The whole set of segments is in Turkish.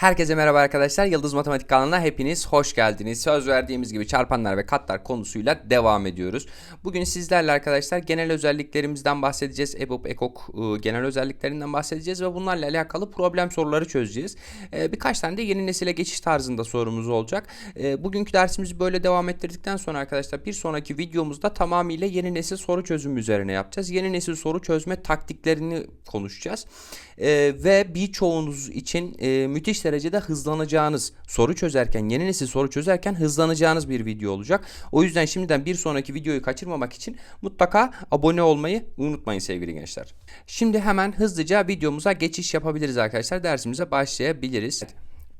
Herkese merhaba arkadaşlar. Yıldız Matematik kanalına hepiniz hoş geldiniz. Söz verdiğimiz gibi çarpanlar ve katlar konusuyla devam ediyoruz. Bugün sizlerle arkadaşlar genel özelliklerimizden bahsedeceğiz. EBOB, EKOK e, genel özelliklerinden bahsedeceğiz ve bunlarla alakalı problem soruları çözeceğiz. E, Birkaç tane de yeni nesile geçiş tarzında sorumuz olacak. E, Bugünkü dersimizi böyle devam ettirdikten sonra arkadaşlar bir sonraki videomuzda tamamıyla yeni nesil soru çözümü üzerine yapacağız. Yeni nesil soru çözme taktiklerini konuşacağız. Ve birçoğunuz için müthiş derecede hızlanacağınız soru çözerken, yeni nesil soru çözerken hızlanacağınız bir video olacak. O yüzden şimdiden bir sonraki videoyu kaçırmamak için mutlaka abone olmayı unutmayın sevgili gençler. Şimdi hemen hızlıca videomuza geçiş yapabiliriz arkadaşlar. Dersimize başlayabiliriz.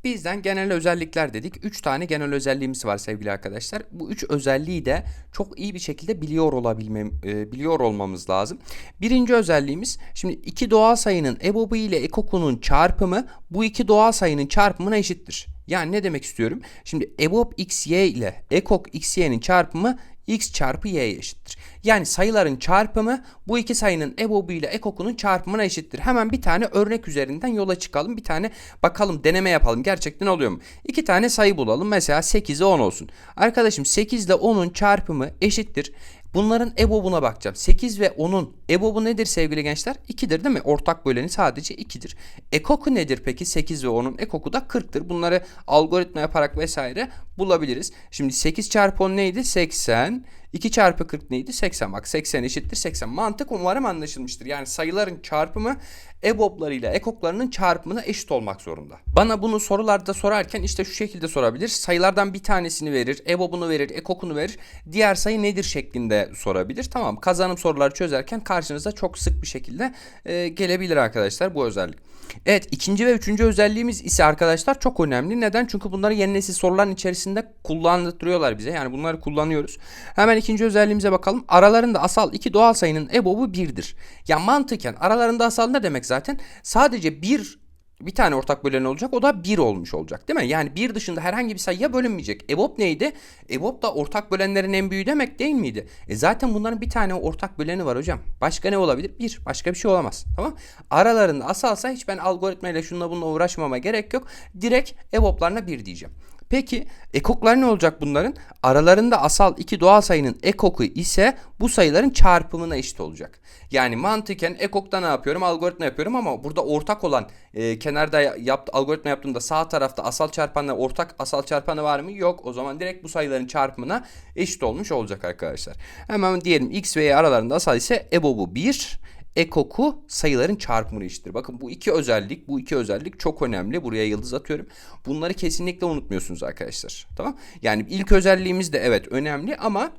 Bizden genel özellikler dedik. 3 tane genel özelliğimiz var sevgili arkadaşlar. Bu 3 özelliği de çok iyi bir şekilde biliyor olabilmem e, biliyor olmamız lazım. Birinci özelliğimiz şimdi iki doğal sayının EBOB'u ile EKOK'unun çarpımı bu iki doğal sayının çarpımına eşittir. Yani ne demek istiyorum? Şimdi EBOB xy ile EKOK xy'nin çarpımı x çarpı y'ye eşittir. Yani sayıların çarpımı bu iki sayının EBOB'u ile EKOK'unun çarpımına eşittir. Hemen bir tane örnek üzerinden yola çıkalım. Bir tane bakalım deneme yapalım. Gerçekten oluyor mu? İki tane sayı bulalım. Mesela 8 ile 10 olsun. Arkadaşım 8 ile 10'un çarpımı eşittir. Bunların EBOB'una bakacağım. 8 ve 10'un EBOB'u nedir sevgili gençler? 2'dir değil mi? Ortak böleni sadece 2'dir. EKOK'u nedir peki? 8 ve 10'un EKOK'u da 40'tır. Bunları algoritma yaparak vesaire bulabiliriz. Şimdi 8 çarpı 10 neydi? 80. 2 çarpı 40 neydi? 80. Bak 80 eşittir 80. Mantık umarım anlaşılmıştır. Yani sayıların çarpımı EBOB'larıyla EKOK'larının çarpımına eşit olmak zorunda. Bana bunu sorularda sorarken işte şu şekilde sorabilir. Sayılardan bir tanesini verir, EBOB'unu verir, EKOK'unu verir. Diğer sayı nedir şeklinde sorabilir. Tamam kazanım soruları çözerken karşınıza çok sık bir şekilde e, gelebilir arkadaşlar bu özellik. Evet ikinci ve üçüncü özelliğimiz ise arkadaşlar çok önemli. Neden? Çünkü bunları yeni nesil soruların içerisinde kullandırıyorlar bize. Yani bunları kullanıyoruz. Hemen ikinci özelliğimize bakalım. Aralarında asal iki doğal sayının EBOB'u birdir. Ya mantıken aralarında asal ne demek zaten? Sadece bir bir tane ortak bölen olacak. O da 1 olmuş olacak değil mi? Yani 1 dışında herhangi bir sayıya bölünmeyecek. EBOB neydi? EBOB da ortak bölenlerin en büyüğü demek değil miydi? E zaten bunların bir tane ortak böleni var hocam. Başka ne olabilir? 1. Başka bir şey olamaz. Tamam? Aralarında asalsa hiç ben algoritmayla şununla bununla uğraşmama gerek yok. Direkt EBOB'larına 1 diyeceğim. Peki ekoklar ne olacak bunların? Aralarında asal iki doğal sayının ekoku ise bu sayıların çarpımına eşit olacak. Yani mantıken ekokta ne yapıyorum? Algoritma yapıyorum ama burada ortak olan e, kenarda yaptı, algoritma yaptığımda sağ tarafta asal çarpanla ortak asal çarpanı var mı? Yok. O zaman direkt bu sayıların çarpımına eşit olmuş olacak arkadaşlar. Hemen diyelim x ve y aralarında asal ise EBOB'u 1 ekoku sayıların çarpımına eşittir. Bakın bu iki özellik, bu iki özellik çok önemli. Buraya yıldız atıyorum. Bunları kesinlikle unutmuyorsunuz arkadaşlar. Tamam? Yani ilk özelliğimiz de evet önemli ama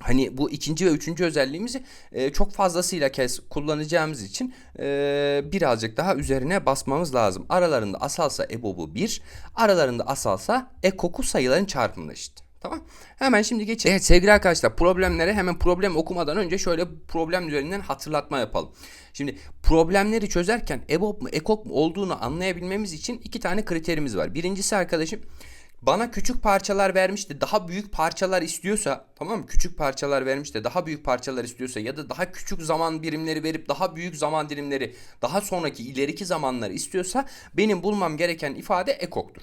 Hani bu ikinci ve üçüncü özelliğimizi e, çok fazlasıyla kez kullanacağımız için e, birazcık daha üzerine basmamız lazım. Aralarında asalsa EBOB'u 1, aralarında asalsa ekoku sayıların çarpımına eşit. Tamam. Hemen şimdi geçelim. Evet sevgili arkadaşlar problemlere hemen problem okumadan önce şöyle problem üzerinden hatırlatma yapalım. Şimdi problemleri çözerken EBOB mu EKOK mu olduğunu anlayabilmemiz için iki tane kriterimiz var. Birincisi arkadaşım bana küçük parçalar vermişti daha büyük parçalar istiyorsa tamam mı küçük parçalar vermiş de daha büyük parçalar istiyorsa ya da daha küçük zaman birimleri verip daha büyük zaman dilimleri daha sonraki ileriki zamanları istiyorsa benim bulmam gereken ifade ekoktur.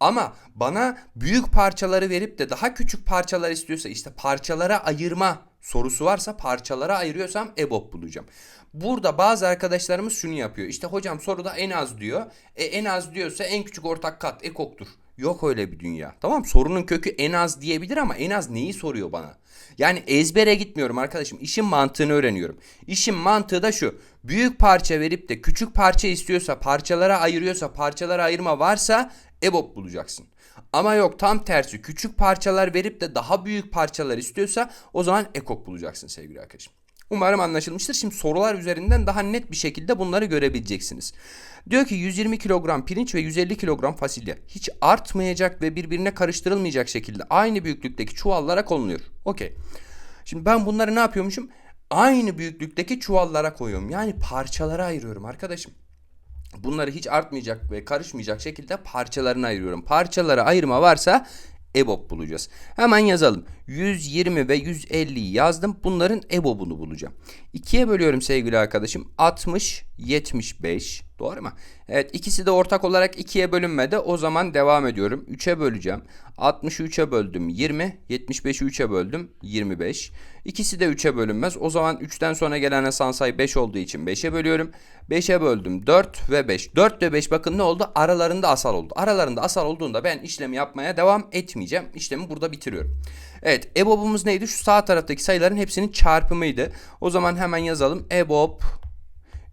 Ama bana büyük parçaları verip de daha küçük parçalar istiyorsa işte parçalara ayırma sorusu varsa parçalara ayırıyorsam EBOB bulacağım. Burada bazı arkadaşlarımız şunu yapıyor. İşte hocam soruda en az diyor. E en az diyorsa en küçük ortak kat ekoktur. Yok öyle bir dünya. Tamam sorunun kökü en az diyebilir ama en az neyi soruyor bana? Yani ezbere gitmiyorum arkadaşım. İşin mantığını öğreniyorum. İşin mantığı da şu. Büyük parça verip de küçük parça istiyorsa, parçalara ayırıyorsa, parçalara ayırma varsa EBOB bulacaksın. Ama yok tam tersi küçük parçalar verip de daha büyük parçalar istiyorsa o zaman ekok bulacaksın sevgili arkadaşım. Umarım anlaşılmıştır. Şimdi sorular üzerinden daha net bir şekilde bunları görebileceksiniz. Diyor ki 120 kilogram pirinç ve 150 kilogram fasulye hiç artmayacak ve birbirine karıştırılmayacak şekilde aynı büyüklükteki çuvallara konuluyor. Okey. Şimdi ben bunları ne yapıyormuşum? Aynı büyüklükteki çuvallara koyuyorum. Yani parçalara ayırıyorum arkadaşım. Bunları hiç artmayacak ve karışmayacak şekilde parçalarına ayırıyorum. Parçalara ayırma varsa EBOB bulacağız. Hemen yazalım. 120 ve 150'yi yazdım. Bunların EBOB'unu bulacağım. 2'ye bölüyorum sevgili arkadaşım. 60, 75. Doğru mu? Evet ikisi de ortak olarak 2'ye bölünmedi. O zaman devam ediyorum. 3'e böleceğim. 60'ı 3'e böldüm 20. 75'i 3'e böldüm 25. İkisi de 3'e bölünmez. O zaman 3'ten sonra gelen asal sayı 5 olduğu için 5'e bölüyorum. 5'e böldüm 4 ve 5. 4 ve 5 bakın ne oldu? Aralarında asal oldu. Aralarında asal olduğunda ben işlemi yapmaya devam etmeyeceğim. İşlemi burada bitiriyorum. Evet EBOB'umuz neydi? Şu sağ taraftaki sayıların hepsinin çarpımıydı. O zaman hemen yazalım. EBOB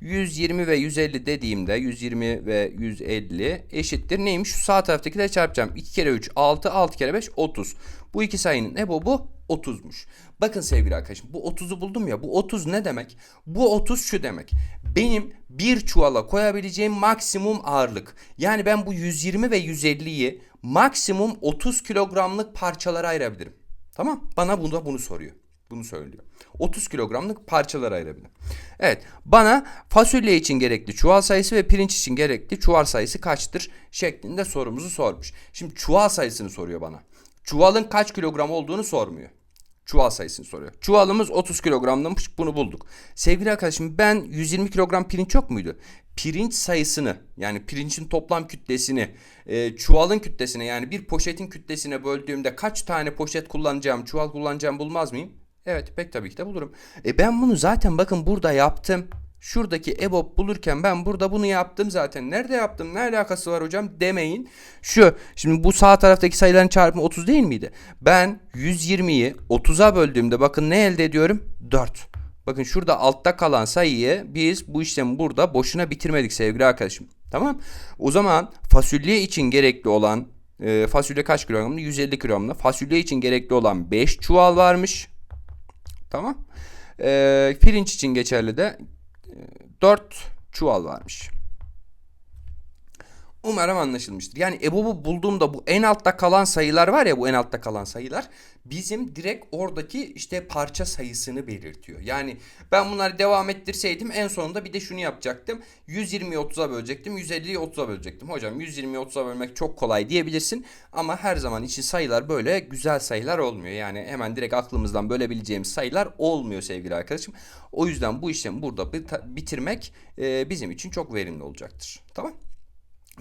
120 ve 150 dediğimde 120 ve 150 eşittir. Neymiş? Şu sağ taraftakileri çarpacağım. 2 kere 3 6, 6 kere 5 30. Bu iki sayının EBOB'u 30'muş. Bakın sevgili arkadaşım bu 30'u buldum ya. Bu 30 ne demek? Bu 30 şu demek. Benim bir çuvala koyabileceğim maksimum ağırlık. Yani ben bu 120 ve 150'yi maksimum 30 kilogramlık parçalara ayırabilirim. Tamam? Bana bunda bunu soruyor. Bunu söylüyor. 30 kilogramlık parçalara ayırabilirim. Evet. Bana fasulye için gerekli çuval sayısı ve pirinç için gerekli çuval sayısı kaçtır? Şeklinde sorumuzu sormuş. Şimdi çuval sayısını soruyor bana. Çuvalın kaç kilogram olduğunu sormuyor. Çuval sayısını soruyor. Çuvalımız 30 kilogramlamış bunu bulduk. Sevgili arkadaşım ben 120 kilogram pirinç yok muydu? Pirinç sayısını yani pirincin toplam kütlesini e, çuvalın kütlesine yani bir poşetin kütlesine böldüğümde kaç tane poşet kullanacağım çuval kullanacağım bulmaz mıyım? Evet pek tabii ki de bulurum. E ben bunu zaten bakın burada yaptım. Şuradaki EBOB bulurken ben burada bunu yaptım zaten. Nerede yaptım? Ne alakası var hocam demeyin. Şu şimdi bu sağ taraftaki sayıların çarpımı 30 değil miydi? Ben 120'yi 30'a böldüğümde bakın ne elde ediyorum? 4. Bakın şurada altta kalan sayıyı biz bu işlemi burada boşuna bitirmedik sevgili arkadaşım. Tamam. O zaman fasulye için gerekli olan e, fasulye kaç kilogramda? 150 kilogramda. Fasulye için gerekli olan 5 çuval varmış. Tamam. E, pirinç için geçerli de 4 çuval varmış. Umarım anlaşılmıştır. Yani EBOB'u bulduğumda bu en altta kalan sayılar var ya bu en altta kalan sayılar bizim direkt oradaki işte parça sayısını belirtiyor. Yani ben bunları devam ettirseydim en sonunda bir de şunu yapacaktım. 120'yi 30'a bölecektim. 150'yi 30'a bölecektim. Hocam 120'yi 30'a bölmek çok kolay diyebilirsin. Ama her zaman için sayılar böyle güzel sayılar olmuyor. Yani hemen direkt aklımızdan bölebileceğimiz sayılar olmuyor sevgili arkadaşım. O yüzden bu işlemi burada bitirmek bizim için çok verimli olacaktır. Tamam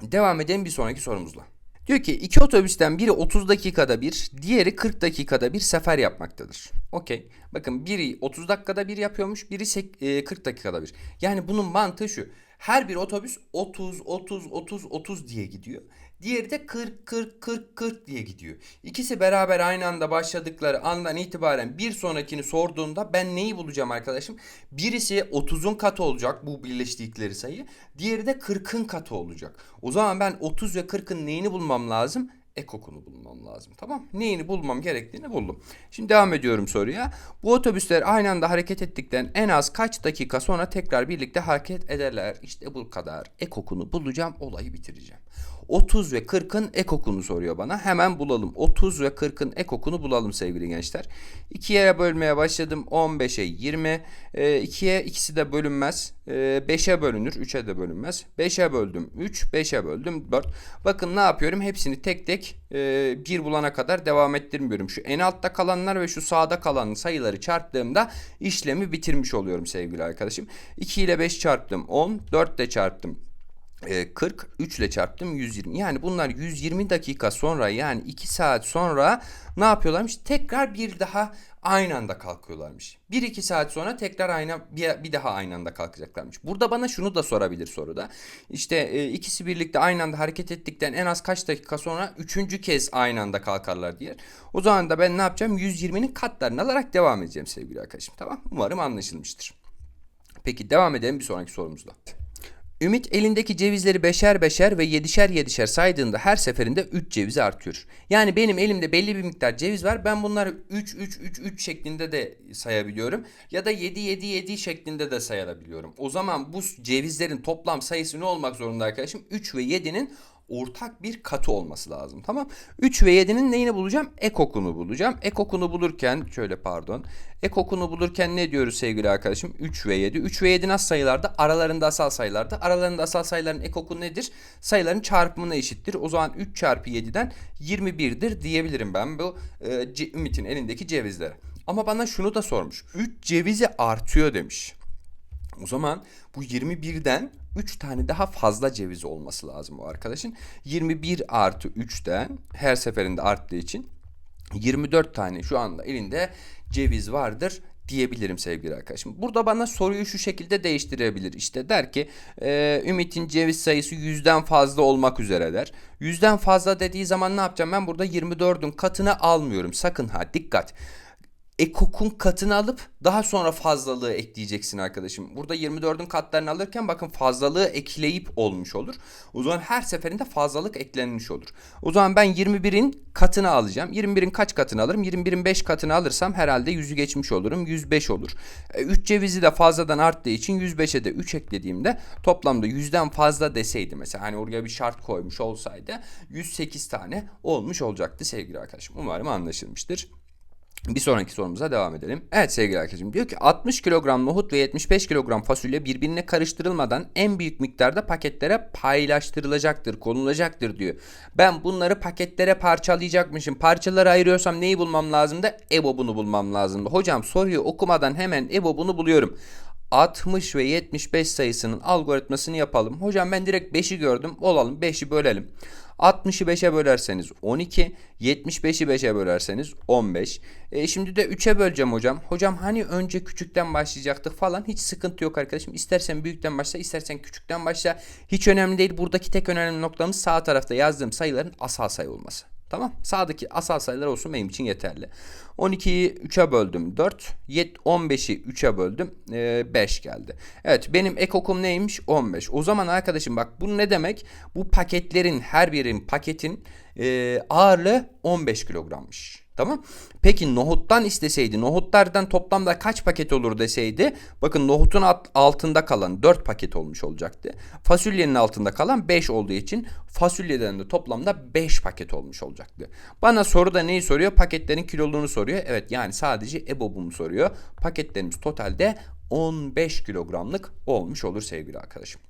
Devam edelim bir sonraki sorumuzla. Diyor ki iki otobüsten biri 30 dakikada bir, diğeri 40 dakikada bir sefer yapmaktadır. Okey. Bakın biri 30 dakikada bir yapıyormuş, biri 40 dakikada bir. Yani bunun mantığı şu. Her bir otobüs 30, 30, 30, 30 diye gidiyor. Diğeri de 40, 40, 40, 40 diye gidiyor. İkisi beraber aynı anda başladıkları andan itibaren bir sonrakini sorduğunda ben neyi bulacağım arkadaşım? Birisi 30'un katı olacak bu birleştikleri sayı. Diğeri de 40'ın katı olacak. O zaman ben 30 ve 40'ın neyini bulmam lazım? Ekokunu bulmam lazım. Tamam. Neyini bulmam gerektiğini buldum. Şimdi devam ediyorum soruya. Bu otobüsler aynı anda hareket ettikten en az kaç dakika sonra tekrar birlikte hareket ederler? İşte bu kadar. Ekokunu bulacağım. Olayı bitireceğim. 30 ve 40'ın ekokunu soruyor bana. Hemen bulalım. 30 ve 40'ın ekokunu bulalım sevgili gençler. 2'ye bölmeye başladım. 15'e 20. E, 2'ye ikisi de bölünmez. E, 5'e bölünür. 3'e de bölünmez. 5'e böldüm 3. 5'e böldüm 4. Bakın ne yapıyorum? Hepsini tek tek e, bir bulana kadar devam ettirmiyorum. Şu en altta kalanlar ve şu sağda kalan sayıları çarptığımda işlemi bitirmiş oluyorum sevgili arkadaşım. 2 ile 5 çarptım 10. 4 ile çarptım 40 e, 3 ile çarptım 120. Yani bunlar 120 dakika sonra yani 2 saat sonra ne yapıyorlarmış? Tekrar bir daha aynı anda kalkıyorlarmış. 1-2 saat sonra tekrar aynı bir, bir daha aynı anda kalkacaklarmış. Burada bana şunu da sorabilir soruda. İşte e, ikisi birlikte aynı anda hareket ettikten en az kaç dakika sonra üçüncü kez aynı anda kalkarlar diye. O zaman da ben ne yapacağım? 120'nin katlarını alarak devam edeceğim sevgili arkadaşım. Tamam? Umarım anlaşılmıştır. Peki devam edelim bir sonraki sorumuzla. Ümit elindeki cevizleri beşer beşer ve yedişer yedişer saydığında her seferinde 3 ceviz artıyor. Yani benim elimde belli bir miktar ceviz var. Ben bunları 3 3 3 3 şeklinde de sayabiliyorum ya da 7 7 7 şeklinde de sayabiliyorum. O zaman bu cevizlerin toplam sayısı ne olmak zorunda arkadaşım? 3 ve 7'nin ortak bir katı olması lazım. Tamam. 3 ve 7'nin neyini bulacağım? Ekokunu bulacağım. Ekokunu bulurken şöyle pardon. Ekokunu bulurken ne diyoruz sevgili arkadaşım? 3 ve 7. 3 ve 7 nasıl sayılarda? Aralarında asal sayılarda. Aralarında asal sayıların ekoku nedir? Sayıların çarpımına eşittir. O zaman 3 çarpı 7'den 21'dir diyebilirim ben bu e, Ümit'in elindeki cevizlere. Ama bana şunu da sormuş. 3 cevizi artıyor demiş. O zaman bu 21'den 3 tane daha fazla ceviz olması lazım bu arkadaşın. 21 artı 3'ten her seferinde arttığı için 24 tane şu anda elinde ceviz vardır diyebilirim sevgili arkadaşım. Burada bana soruyu şu şekilde değiştirebilir. İşte der ki e, Ümit'in ceviz sayısı yüzden fazla olmak üzere der. Yüzden fazla dediği zaman ne yapacağım? Ben burada 24'ün katını almıyorum. Sakın ha dikkat ekokun katını alıp daha sonra fazlalığı ekleyeceksin arkadaşım. Burada 24'ün katlarını alırken bakın fazlalığı ekleyip olmuş olur. O zaman her seferinde fazlalık eklenmiş olur. O zaman ben 21'in katını alacağım. 21'in kaç katını alırım? 21'in 5 katını alırsam herhalde 100'ü geçmiş olurum. 105 olur. 3 cevizi de fazladan arttığı için 105'e de 3 eklediğimde toplamda 100'den fazla deseydi mesela hani oraya bir şart koymuş olsaydı 108 tane olmuş olacaktı sevgili arkadaşım. Umarım anlaşılmıştır. Bir sonraki sorumuza devam edelim. Evet sevgili arkadaşım diyor ki 60 kilogram nohut ve 75 kilogram fasulye birbirine karıştırılmadan en büyük miktarda paketlere paylaştırılacaktır, konulacaktır diyor. Ben bunları paketlere parçalayacakmışım. Parçaları ayırıyorsam neyi bulmam lazımdı? EBOB'unu bulmam lazımdı. Hocam soruyu okumadan hemen EBOB'unu buluyorum. 60 ve 75 sayısının algoritmasını yapalım. Hocam ben direkt 5'i gördüm. Olalım 5'i bölelim. 60'ı 5'e bölerseniz 12, 75'i 5'e bölerseniz 15. E şimdi de 3'e böleceğim hocam. Hocam hani önce küçükten başlayacaktık falan hiç sıkıntı yok arkadaşım. İstersen büyükten başla, istersen küçükten başla. Hiç önemli değil. Buradaki tek önemli noktamız sağ tarafta yazdığım sayıların asal sayı olması. Tamam. Sağdaki asal sayılar olsun benim için yeterli. 12'yi 3'e böldüm 4. 15'i 3'e böldüm 5 geldi. Evet benim ekokum neymiş? 15. O zaman arkadaşım bak bu ne demek? Bu paketlerin her birinin paketin e, ağırlığı 15 kilogrammış. Tamam. Peki nohuttan isteseydi, nohutlardan toplamda kaç paket olur deseydi, bakın nohutun altında kalan 4 paket olmuş olacaktı. Fasulyenin altında kalan 5 olduğu için fasulyeden de toplamda 5 paket olmuş olacaktı. Bana soruda neyi soruyor? Paketlerin kiloluğunu soruyor. Evet yani sadece EBOB'umu soruyor. Paketlerimiz totalde 15 kilogramlık olmuş olur sevgili arkadaşım.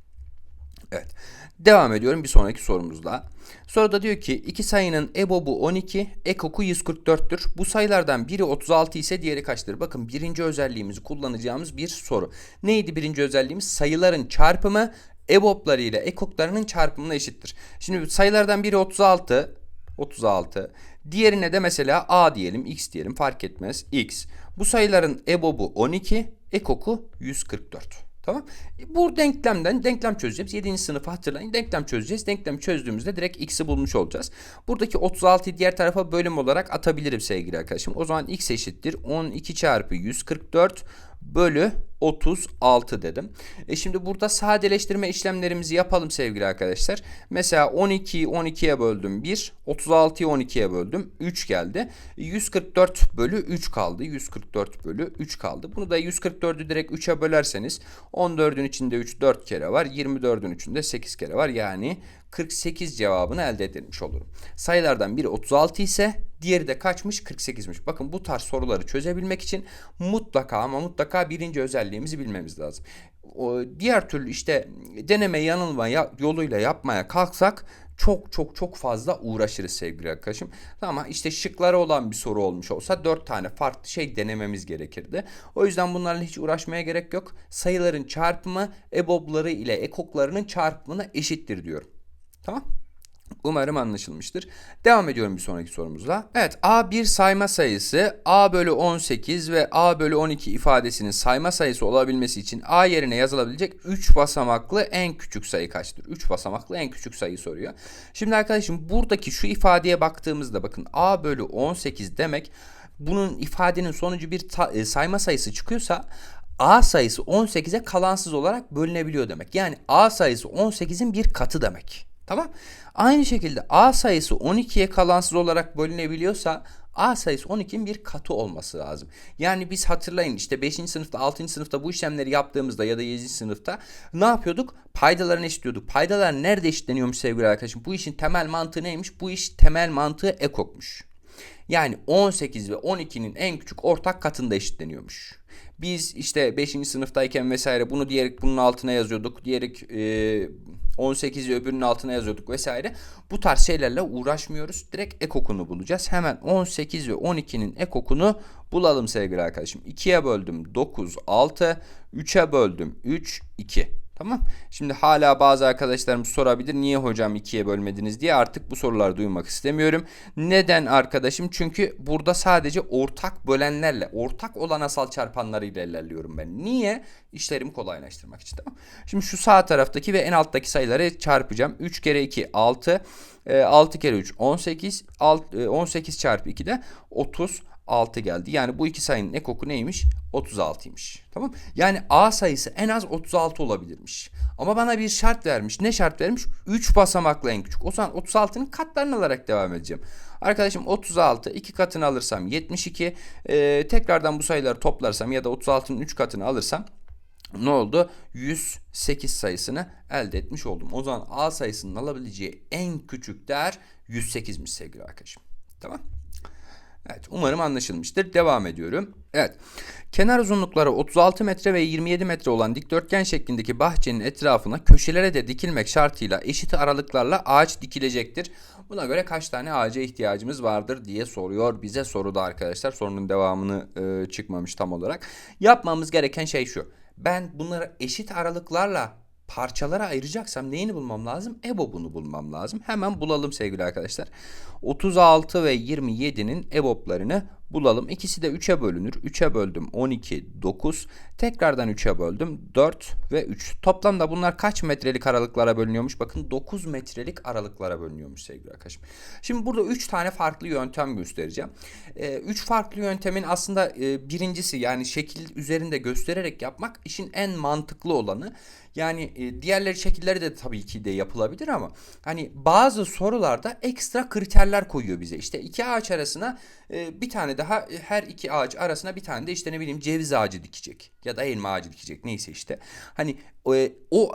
Evet. Devam ediyorum bir sonraki sorumuzla. Soruda diyor ki iki sayının EBOB'u 12, EKOK'u 144'tür. Bu sayılardan biri 36 ise diğeri kaçtır? Bakın birinci özelliğimizi kullanacağımız bir soru. Neydi birinci özelliğimiz? Sayıların çarpımı EBOB'ları ile EKOK'larının çarpımına eşittir. Şimdi sayılardan biri 36, 36. Diğerine de mesela A diyelim, X diyelim fark etmez. X. Bu sayıların EBOB'u 12, EKOK'u 144. Tamam. Bu denklemden denklem çözeceğiz. 7. sınıfı hatırlayın. Denklem çözeceğiz. Denklem çözdüğümüzde direkt x'i bulmuş olacağız. Buradaki 36'yı diğer tarafa bölüm olarak atabilirim sevgili arkadaşım. O zaman x eşittir 12 çarpı 144 bölü 36 dedim. E şimdi burada sadeleştirme işlemlerimizi yapalım sevgili arkadaşlar. Mesela 12'yi 12'ye böldüm 1, 36'yı 12'ye böldüm 3 geldi. 144 bölü 3 kaldı. 144 bölü 3 kaldı. Bunu da 144'ü direkt 3'e bölerseniz 14'ün içinde 3 4 kere var. 24'ün içinde 8 kere var. Yani 48 cevabını elde edilmiş olurum. Sayılardan biri 36 ise diğeri de kaçmış? 48'miş. Bakın bu tarz soruları çözebilmek için mutlaka ama mutlaka birinci özelliğimizi bilmemiz lazım. O, diğer türlü işte deneme yanılma yoluyla yapmaya kalksak çok çok çok fazla uğraşırız sevgili arkadaşım. Ama işte şıkları olan bir soru olmuş olsa dört tane farklı şey denememiz gerekirdi. O yüzden bunlarla hiç uğraşmaya gerek yok. Sayıların çarpımı EBOB'ları ile ekoklarının çarpımına eşittir diyorum. Tamam. Umarım anlaşılmıştır. Devam ediyorum bir sonraki sorumuzla. Evet A bir sayma sayısı A bölü 18 ve A bölü 12 ifadesinin sayma sayısı olabilmesi için A yerine yazılabilecek 3 basamaklı en küçük sayı kaçtır? 3 basamaklı en küçük sayı soruyor. Şimdi arkadaşım buradaki şu ifadeye baktığımızda bakın A bölü 18 demek bunun ifadenin sonucu bir e, sayma sayısı çıkıyorsa A sayısı 18'e kalansız olarak bölünebiliyor demek. Yani A sayısı 18'in bir katı demek. Tamam. Aynı şekilde A sayısı 12'ye kalansız olarak bölünebiliyorsa A sayısı 12'nin bir katı olması lazım. Yani biz hatırlayın işte 5. sınıfta 6. sınıfta bu işlemleri yaptığımızda ya da 7. sınıfta ne yapıyorduk? Paydalarını eşitliyorduk. Paydalar nerede eşitleniyormuş sevgili arkadaşım? Bu işin temel mantığı neymiş? Bu iş temel mantığı ekokmuş. Yani 18 ve 12'nin en küçük ortak katında eşitleniyormuş. Biz işte 5. sınıftayken vesaire bunu diyerek bunun altına yazıyorduk. Diyerek e, 18'i öbürünün altına yazıyorduk vesaire. Bu tarz şeylerle uğraşmıyoruz. Direkt ekokunu bulacağız. Hemen 18 ve 12'nin ekokunu bulalım sevgili arkadaşım. 2'ye böldüm 9, 6. 3'e böldüm 3, 2. Tamam. Şimdi hala bazı arkadaşlarımız sorabilir. Niye hocam ikiye bölmediniz diye artık bu soruları duymak istemiyorum. Neden arkadaşım? Çünkü burada sadece ortak bölenlerle, ortak olan asal çarpanlarıyla ilerliyorum ben. Niye? İşlerimi kolaylaştırmak için. Tamam. Şimdi şu sağ taraftaki ve en alttaki sayıları çarpacağım. 3 kere 2 6. 6 kere 3 18. 18 çarpı 2 de 30. 6 geldi. Yani bu iki sayının ekoku neymiş? 36'ymış. Tamam? Yani A sayısı en az 36 olabilirmiş. Ama bana bir şart vermiş. Ne şart vermiş? 3 basamaklı en küçük. O zaman 36'nın katlarını alarak devam edeceğim. Arkadaşım 36 iki katını alırsam 72. Ee, tekrardan bu sayıları toplarsam ya da 36'nın 3 katını alırsam ne oldu? 108 sayısını elde etmiş oldum. O zaman A sayısının alabileceği en küçük değer 108'miş sevgili arkadaşım. Tamam. Evet umarım anlaşılmıştır. Devam ediyorum. Evet. Kenar uzunlukları 36 metre ve 27 metre olan dikdörtgen şeklindeki bahçenin etrafına köşelere de dikilmek şartıyla eşit aralıklarla ağaç dikilecektir. Buna göre kaç tane ağaca ihtiyacımız vardır diye soruyor bize soruda arkadaşlar. Sorunun devamını e, çıkmamış tam olarak. Yapmamız gereken şey şu. Ben bunları eşit aralıklarla parçalara ayıracaksam neyini bulmam lazım? EBOB'unu bulmam lazım. Hemen bulalım sevgili arkadaşlar. 36 ve 27'nin EBOB'larını bulalım. İkisi de 3'e bölünür. 3'e böldüm 12, 9. Tekrardan 3'e böldüm 4 ve 3. Toplamda bunlar kaç metrelik aralıklara bölünüyormuş? Bakın 9 metrelik aralıklara bölünüyormuş sevgili arkadaşım. Şimdi burada 3 tane farklı yöntem göstereceğim. 3 ee, farklı yöntemin aslında e, birincisi yani şekil üzerinde göstererek yapmak işin en mantıklı olanı. Yani e, diğerleri şekilleri de tabii ki de yapılabilir ama hani bazı sorularda ekstra kriterler koyuyor bize. İşte iki ağaç arasına e, bir tane daha e, her iki ağaç arasına bir tane de işte ne bileyim ceviz ağacı dikecek ya da elma ağacı dikecek neyse işte. Hani e, o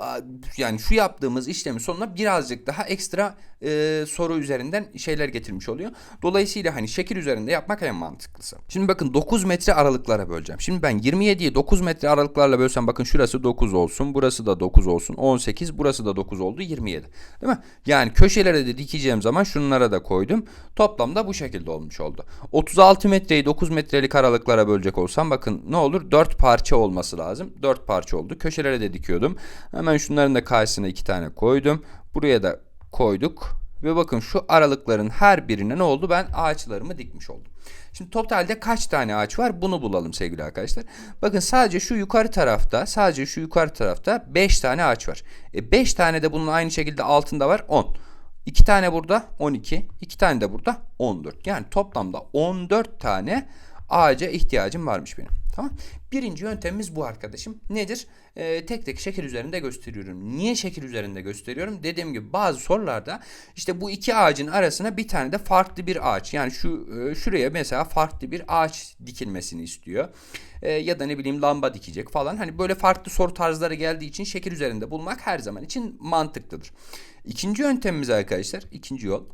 yani şu yaptığımız işlemin sonuna birazcık daha ekstra e, soru üzerinden şeyler getirmiş oluyor. Dolayısıyla hani şekil üzerinde yapmak en mantıklısı. Şimdi bakın 9 metre aralıklara böleceğim. Şimdi ben 27'yi 9 metre aralıklarla bölsem bakın şurası 9 olsun, burası da 9 olsun, 18, burası da 9 oldu, 27. Değil mi? Yani köşelere de dikeceğim zaman şunlara da koydum. Toplamda bu şekilde olmuş oldu. 36 metreyi 9 metrelik aralıklara bölecek olsam bakın ne olur? 4 parça olması lazım. 4 parça oldu. Köşelere de dikiyordum. Hemen şunların da karşısına 2 tane koydum. Buraya da koyduk. Ve bakın şu aralıkların her birine ne oldu? Ben ağaçlarımı dikmiş oldum. Şimdi totalde kaç tane ağaç var? Bunu bulalım sevgili arkadaşlar. Bakın sadece şu yukarı tarafta, sadece şu yukarı tarafta 5 tane ağaç var. 5 e tane de bunun aynı şekilde altında var 10. 2 tane burada 12, 2 tane de burada 14. Yani toplamda 14 tane ağaca ihtiyacım varmış benim. Tamam. Birinci yöntemimiz bu arkadaşım. Nedir? Ee, tek tek şekil üzerinde gösteriyorum. Niye şekil üzerinde gösteriyorum? Dediğim gibi bazı sorularda işte bu iki ağacın arasına bir tane de farklı bir ağaç. Yani şu e, şuraya mesela farklı bir ağaç dikilmesini istiyor. Ee, ya da ne bileyim lamba dikecek falan. Hani böyle farklı soru tarzları geldiği için şekil üzerinde bulmak her zaman için mantıklıdır. İkinci yöntemimiz arkadaşlar. ikinci yol.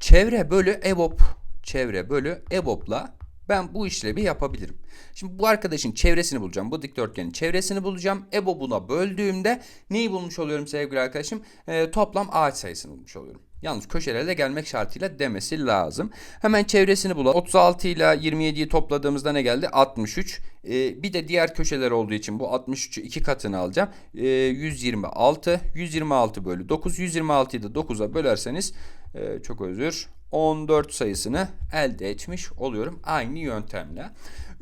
Çevre bölü EBOB çevre bölü EBOB'la ben bu işlevi yapabilirim. Şimdi bu arkadaşın çevresini bulacağım. Bu dikdörtgenin çevresini bulacağım. EBOB'una böldüğümde neyi bulmuş oluyorum sevgili arkadaşım? E, toplam ağaç sayısını bulmuş oluyorum. Yalnız köşelere de gelmek şartıyla demesi lazım. Hemen çevresini bulalım. 36 ile 27'yi topladığımızda ne geldi? 63. Ee, bir de diğer köşeler olduğu için bu 63'ü iki katını alacağım. Ee, 126. 126 bölü 9. 126'yı da 9'a bölerseniz e, çok özür 14 sayısını elde etmiş oluyorum aynı yöntemle.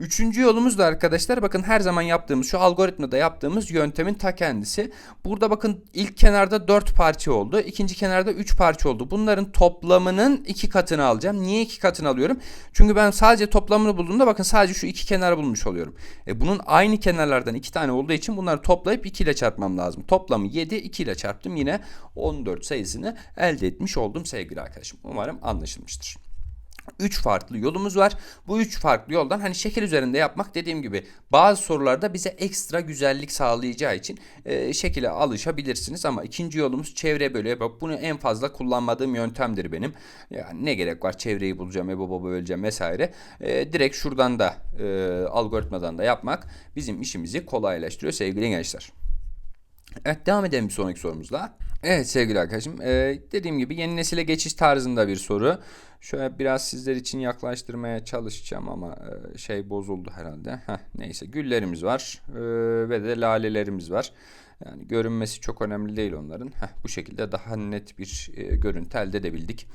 Üçüncü yolumuz da arkadaşlar bakın her zaman yaptığımız şu algoritmada yaptığımız yöntemin ta kendisi. Burada bakın ilk kenarda 4 parça oldu. ikinci kenarda 3 parça oldu. Bunların toplamının iki katını alacağım. Niye iki katını alıyorum? Çünkü ben sadece toplamını bulduğumda bakın sadece şu iki kenarı bulmuş oluyorum. E bunun aynı kenarlardan iki tane olduğu için bunları toplayıp 2 ile çarpmam lazım. Toplamı 7, 2 ile çarptım. Yine 14 sayısını elde etmiş oldum sevgili arkadaşım. Umarım anlaşılmıştır. 3 farklı yolumuz var. Bu 3 farklı yoldan hani şekil üzerinde yapmak dediğim gibi bazı sorularda bize ekstra güzellik sağlayacağı için e, şekile alışabilirsiniz ama ikinci yolumuz çevre bölü Bak Bunu en fazla kullanmadığım yöntemdir benim. Yani ne gerek var çevreyi bulacağım, EBOB'a böleceğim vesaire. E, direkt şuradan da e, algoritmadan da yapmak bizim işimizi kolaylaştırıyor sevgili gençler. Evet devam edelim bir sonraki sorumuzla. Evet sevgili arkadaşım e, dediğim gibi yeni nesile geçiş tarzında bir soru. Şöyle biraz sizler için yaklaştırmaya çalışacağım ama e, şey bozuldu herhalde. Heh, neyse güllerimiz var e, ve de lalelerimiz var. Yani görünmesi çok önemli değil onların. Heh, bu şekilde daha net bir e, görüntü elde edebildik.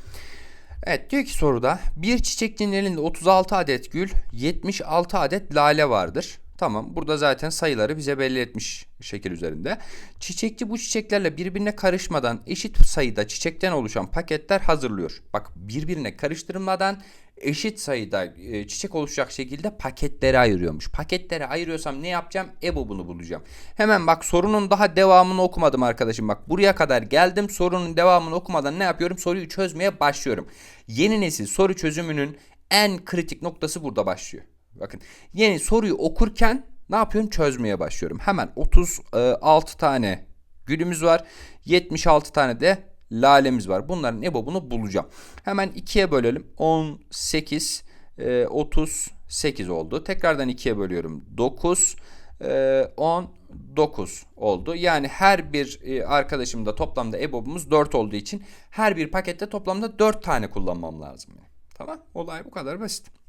Evet diyor ki soruda bir çiçekçinin elinde 36 adet gül, 76 adet lale vardır. Tamam burada zaten sayıları bize belli etmiş şekil üzerinde. Çiçekçi bu çiçeklerle birbirine karışmadan eşit sayıda çiçekten oluşan paketler hazırlıyor. Bak birbirine karıştırmadan eşit sayıda e, çiçek oluşacak şekilde paketleri ayırıyormuş. Paketleri ayırıyorsam ne yapacağım? EBOB'unu bulacağım. Hemen bak sorunun daha devamını okumadım arkadaşım. Bak buraya kadar geldim. Sorunun devamını okumadan ne yapıyorum? Soruyu çözmeye başlıyorum. Yeni nesil soru çözümünün en kritik noktası burada başlıyor. Bakın yeni soruyu okurken ne yapıyorum? Çözmeye başlıyorum. Hemen 36 tane gülümüz var. 76 tane de lalemiz var. Bunların EBOB'unu bulacağım. Hemen 2'ye bölelim. 18, e, 38 oldu. Tekrardan 2'ye bölüyorum. 9, e, 19 oldu. Yani her bir e, arkadaşımda toplamda EBOB'umuz 4 olduğu için her bir pakette toplamda 4 tane kullanmam lazım. Tamam? Olay bu kadar basit.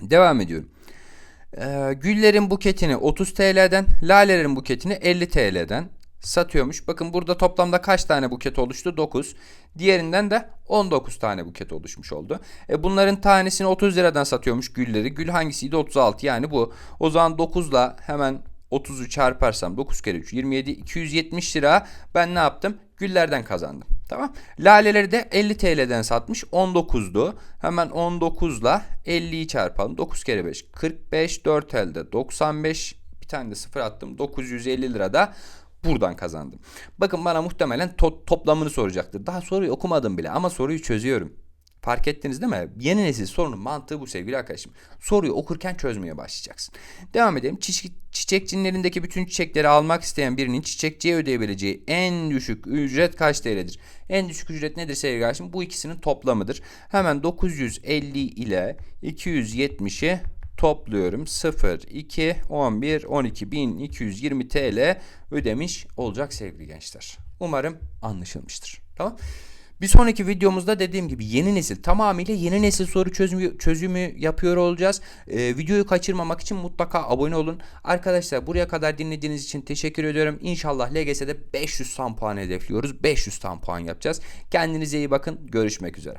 Devam ediyorum. Ee, güllerin buketini 30 TL'den, lalelerin buketini 50 TL'den satıyormuş. Bakın burada toplamda kaç tane buket oluştu? 9. Diğerinden de 19 tane buket oluşmuş oldu. E bunların tanesini 30 liradan satıyormuş gülleri. Gül hangisiydi? 36 yani bu. O zaman 9'la hemen 30'u çarparsam 9 kere 3 27 270 lira ben ne yaptım? Güllerden kazandım. Tamam. Laleleri de 50 TL'den satmış. 19'du. Hemen 19'la 50'yi çarpalım. 9 kere 5 45 4 elde 95 bir tane de sıfır attım. 950 lira da buradan kazandım. Bakın bana muhtemelen to- toplamını soracaktır. Daha soruyu okumadım bile ama soruyu çözüyorum. Fark ettiniz değil mi? Yeni nesil sorunun mantığı bu sevgili arkadaşım. Soruyu okurken çözmeye başlayacaksın. Devam edelim. Çiçek, elindeki bütün çiçekleri almak isteyen birinin çiçekçiye ödeyebileceği en düşük ücret kaç TL'dir? En düşük ücret nedir sevgili arkadaşım? Bu ikisinin toplamıdır. Hemen 950 ile 270'i topluyorum. 0, 2, 11, 12, 1220 TL ödemiş olacak sevgili gençler. Umarım anlaşılmıştır. Tamam. Bir sonraki videomuzda dediğim gibi yeni nesil tamamıyla yeni nesil soru çözümü, çözümü yapıyor olacağız. Ee, videoyu kaçırmamak için mutlaka abone olun. Arkadaşlar buraya kadar dinlediğiniz için teşekkür ediyorum. İnşallah LGS'de 500 tam puan hedefliyoruz. 500 tam puan yapacağız. Kendinize iyi bakın. Görüşmek üzere.